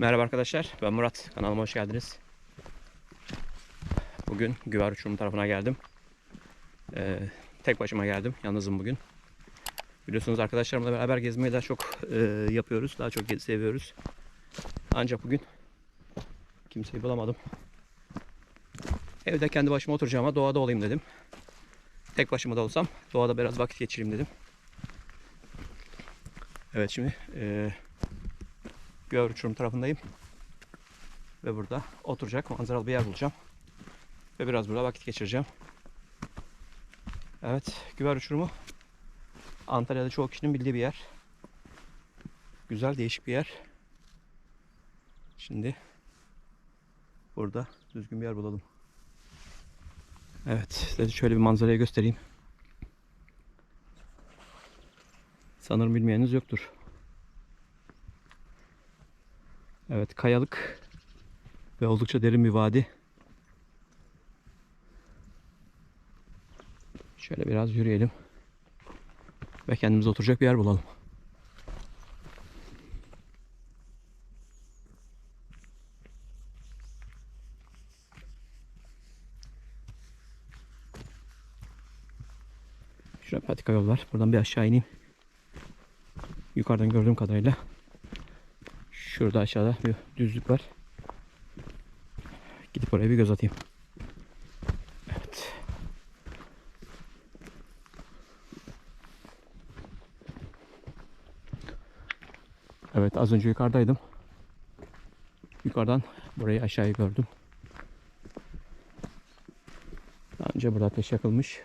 Merhaba arkadaşlar, ben Murat. Kanalıma hoş geldiniz. Bugün Güver Uçurum tarafına geldim. Ee, tek başıma geldim, yalnızım bugün. Biliyorsunuz arkadaşlarımla beraber gezmeyi daha çok e, yapıyoruz, daha çok seviyoruz. Ancak bugün kimseyi bulamadım. Evde kendi başıma oturacağım ama doğada olayım dedim. Tek başıma da olsam doğada biraz vakit geçireyim dedim. Evet şimdi e, Güver Uçurum tarafındayım. Ve burada oturacak manzaralı bir yer bulacağım. Ve biraz burada vakit geçireceğim. Evet, Güver Uçurumu Antalya'da çoğu kişinin bildiği bir yer. Güzel, değişik bir yer. Şimdi burada düzgün bir yer bulalım. Evet, size şöyle bir manzarayı göstereyim. Sanırım bilmeyeniniz yoktur. Evet kayalık ve oldukça derin bir vadi. Şöyle biraz yürüyelim. Ve kendimize oturacak bir yer bulalım. Şurada patika yol var. Buradan bir aşağı ineyim. Yukarıdan gördüğüm kadarıyla Şurada aşağıda bir düzlük var. Gidip oraya bir göz atayım. Evet. Evet az önce yukarıdaydım. Yukarıdan burayı aşağıya gördüm. Daha önce burada ateş yakılmış.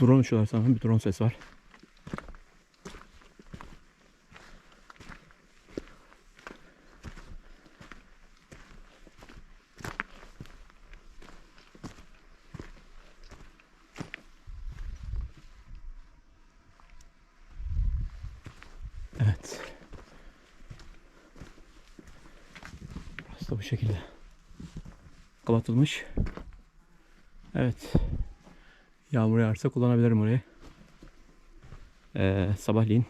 Drone uçuyorlar sanırım. Bir drone ses var. Evet. Burası da bu şekilde. Kapatılmış. Evet. Yağmur yağarsa kullanabilirim orayı. Ee, sabahleyin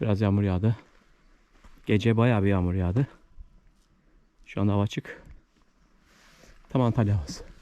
biraz yağmur yağdı. Gece bayağı bir yağmur yağdı. Şu anda hava açık. Tam Antalya havası.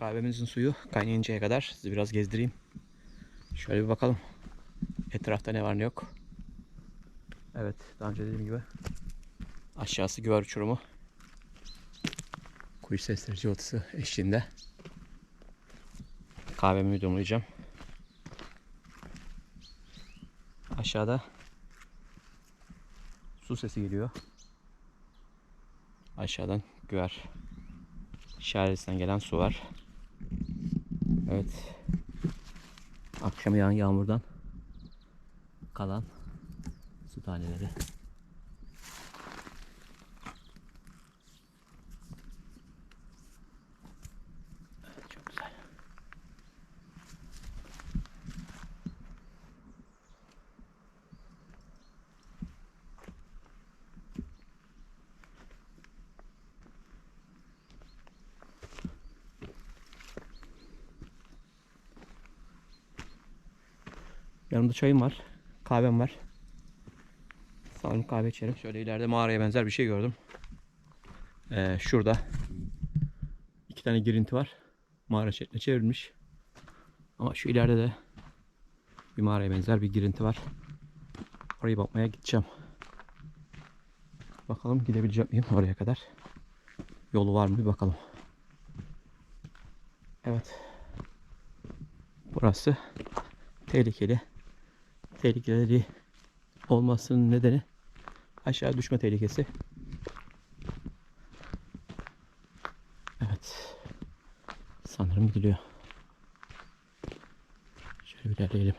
Kahvemizin suyu kaynayıncaya kadar sizi biraz gezdireyim. Şöyle bir bakalım. Etrafta ne var ne yok. Evet daha önce dediğim gibi aşağısı güver uçurumu. Kuş sesleri cıvıltısı eşliğinde kahvemi yudumlayacağım. Aşağıda su sesi geliyor. Aşağıdan güver şelalesinden gelen su var. Evet. Akşam yağan yağmurdan kalan su taneleri. Yanımda çayım var. Kahvem var. Sanırım kahve içerim. Şöyle ileride mağaraya benzer bir şey gördüm. Ee, şurada iki tane girinti var. Mağara şekline çevrilmiş. Ama şu ileride de bir mağaraya benzer bir girinti var. Oraya bakmaya gideceğim. Bakalım gidebilecek miyim oraya kadar. Yolu var mı bir bakalım. Evet. Burası tehlikeli. Tehlikeli olmasının nedeni aşağı düşme tehlikesi. Evet. Sanırım gidiliyor. Şöyle bir ilerleyelim.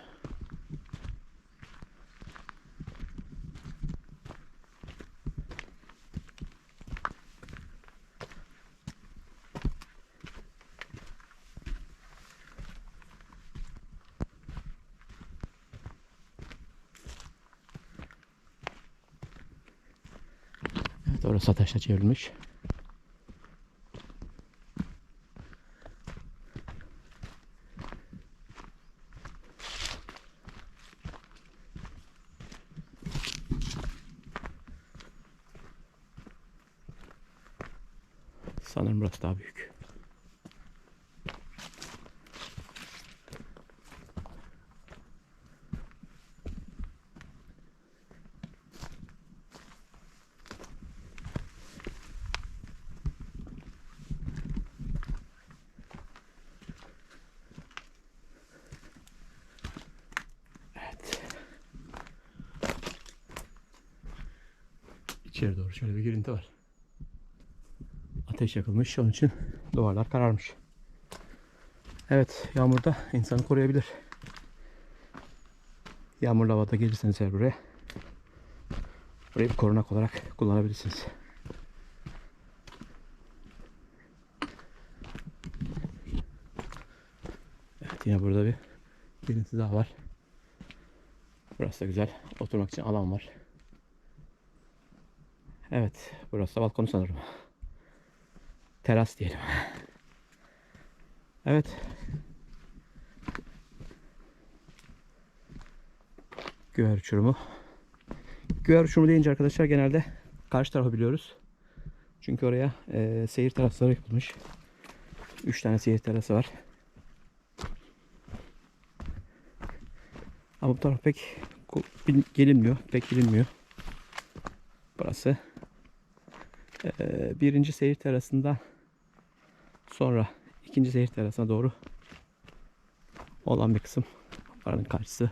Evet orası taşla çevrilmiş. Sanırım burası daha büyük. İçeri doğru şöyle bir girinti var. Ateş yakılmış. Onun için duvarlar kararmış. Evet, yağmurda insanı koruyabilir. Yağmurlu havada gelirseniz eğer buraya burayı bir korunak olarak kullanabilirsiniz. Evet, yine burada bir girinti daha var. Burası da güzel. Oturmak için alan var. Evet, burası da balkonu sanırım. Teras diyelim. Evet. Göğer uçurumu. Göğer uçurumu deyince arkadaşlar genelde karşı tarafı biliyoruz. Çünkü oraya e, seyir terasları yapılmış. 3 tane seyir terası var. Ama bu taraf pek gelinmiyor. Pek bilinmiyor. Burası birinci seyir terasından sonra ikinci seyir terasına doğru olan bir kısım. Paranın karşısı.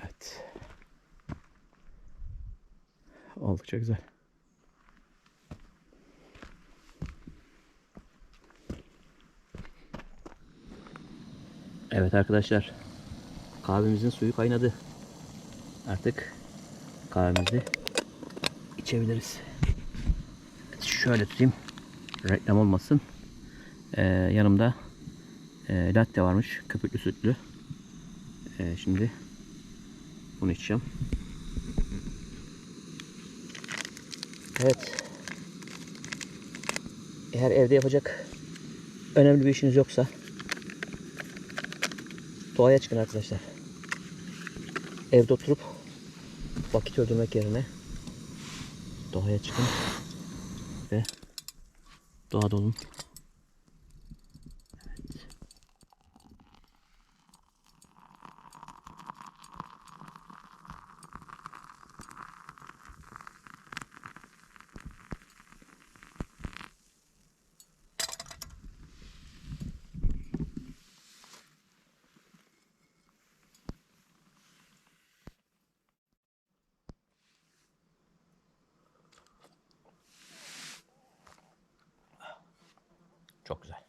Evet. Oldukça güzel. Evet arkadaşlar. Kahvemizin suyu kaynadı. Artık kahvemizi içebiliriz. Şöyle tutayım. Reklam olmasın. Ee, yanımda e, latte varmış. Köpüklü sütlü. Ee, şimdi bunu içeceğim. Evet. Eğer evde yapacak önemli bir işiniz yoksa doğaya çıkın arkadaşlar. Evde oturup vakit öldürmek yerine doğaya çıkın ve doğada olun. Çok güzel.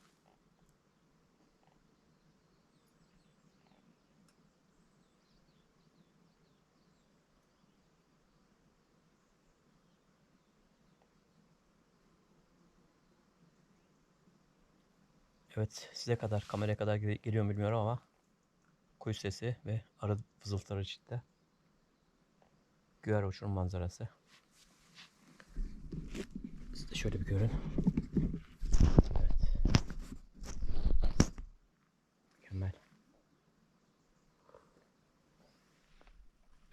Evet size kadar kameraya kadar geliyor bilmiyorum ama kuş sesi ve arı fızıltıları ciddi. Güver uçurum manzarası. Siz de şöyle bir görün.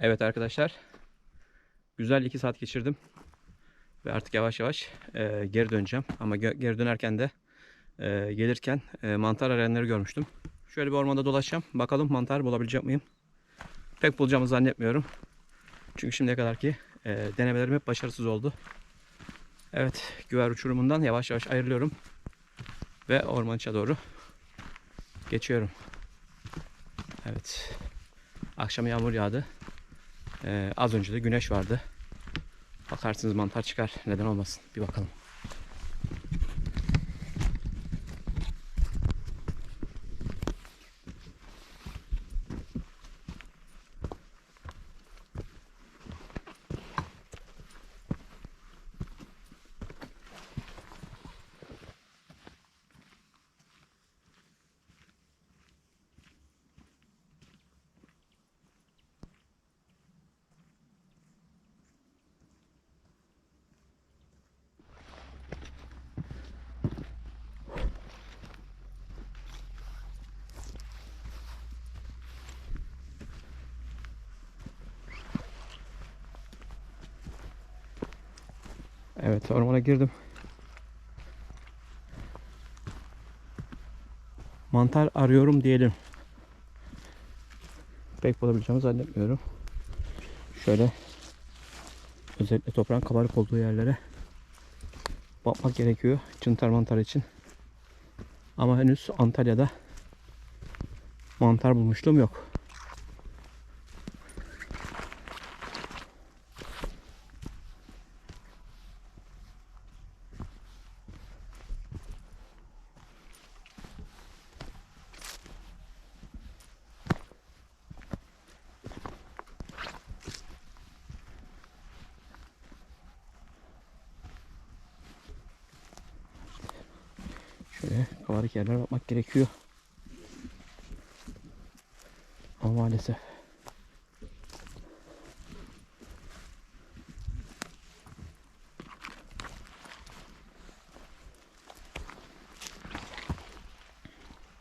Evet arkadaşlar. Güzel iki saat geçirdim. Ve artık yavaş yavaş e, geri döneceğim. Ama geri dönerken de e, gelirken e, mantar arayanları görmüştüm. Şöyle bir ormanda dolaşacağım. Bakalım mantar bulabilecek miyim? Pek bulacağımı zannetmiyorum. Çünkü şimdiye kadar ki e, denemelerim hep başarısız oldu. Evet, güver uçurumundan yavaş yavaş ayrılıyorum. Ve orman içe doğru geçiyorum. Evet. Akşam yağmur yağdı. E, az önce de güneş vardı. Bakarsınız mantar çıkar. Neden olmasın? Bir bakalım. Evet ormana girdim. Mantar arıyorum diyelim. Pek bulabileceğimi zannetmiyorum. Şöyle özellikle toprağın kabarık olduğu yerlere bakmak gerekiyor. Çıntar mantar için. Ama henüz Antalya'da mantar bulmuşluğum yok. Şöyle kabarık yerlere bakmak gerekiyor. Ama maalesef.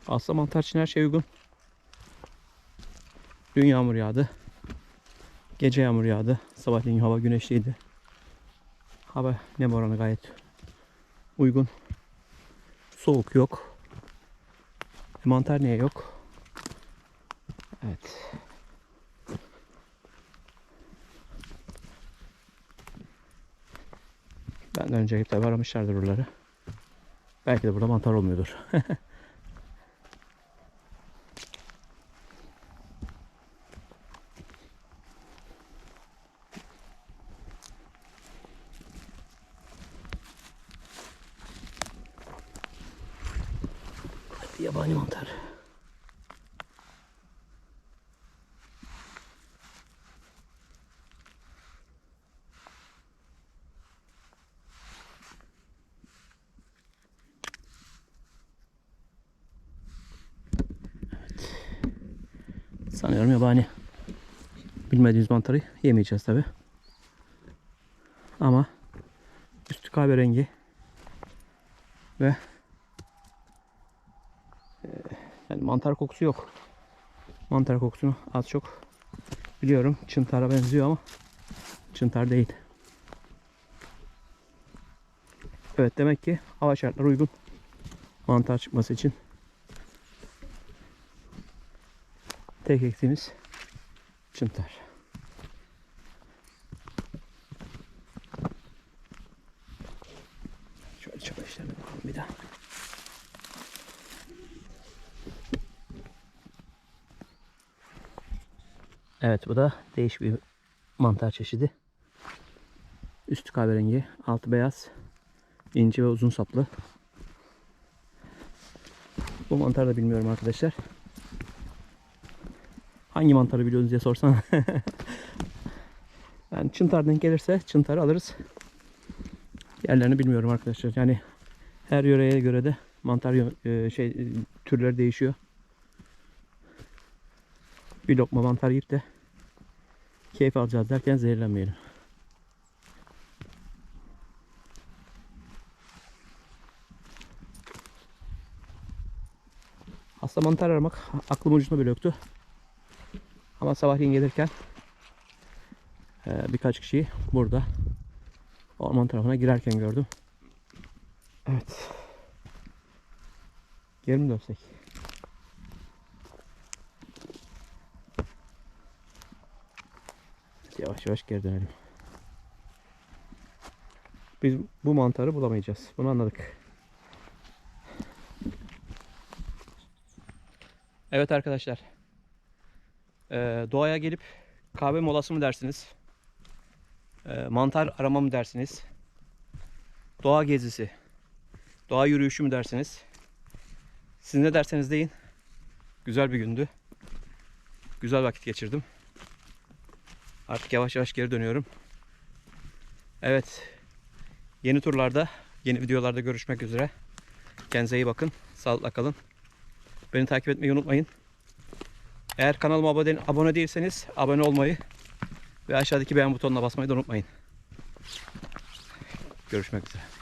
Aslında mantar için her şey uygun. Dün yağmur yağdı. Gece yağmur yağdı. Sabahleyin hava güneşliydi. Hava nem oranı gayet uygun. Soğuk yok. Mantar niye yok? Evet. Benden önce tabi aramışlardır buraları. Belki de burada mantar olmuyordur. Yabani mantar. Evet. Sanıyorum yabani. Bilmediğimiz mantarı yemeyeceğiz tabi. Ama üstü kahverengi ve Yani mantar kokusu yok. Mantar kokusunu az çok biliyorum. Çıntara benziyor ama çıntar değil. Evet demek ki hava şartları uygun. Mantar çıkması için. Tek eksiğimiz çıntar. Şöyle bakalım bir daha. Evet bu da değişik bir mantar çeşidi. Üstü kahverengi, altı beyaz, ince ve uzun saplı. Bu mantarı da bilmiyorum arkadaşlar. Hangi mantarı biliyorsunuz diye sorsan. yani çıntar denk gelirse çıntarı alırız. Yerlerini bilmiyorum arkadaşlar. Yani her yöreye göre de Mantar e, şey e, türleri değişiyor. Bir lokma mantar yiyip de keyif alacağız derken zehirlenmeyelim. Aslında mantar aramak aklım ucunda bile yoktu. Ama sabahleyin gelirken eee, birkaç kişiyi burada orman tarafına girerken gördüm. Evet. Geri mi dönsek? Yavaş yavaş geri dönelim. Biz bu mantarı bulamayacağız. Bunu anladık. Evet arkadaşlar. Ee, doğaya gelip kahve molası mı dersiniz? Ee, mantar arama mı dersiniz? Doğa gezisi. Doğa yürüyüşü mü dersiniz? Siz ne derseniz deyin. Güzel bir gündü. Güzel vakit geçirdim. Artık yavaş yavaş geri dönüyorum. Evet. Yeni turlarda, yeni videolarda görüşmek üzere. Kendinize iyi bakın. Sağlıkla kalın. Beni takip etmeyi unutmayın. Eğer kanalıma abone, değilseniz abone olmayı ve aşağıdaki beğen butonuna basmayı da unutmayın. Görüşmek üzere.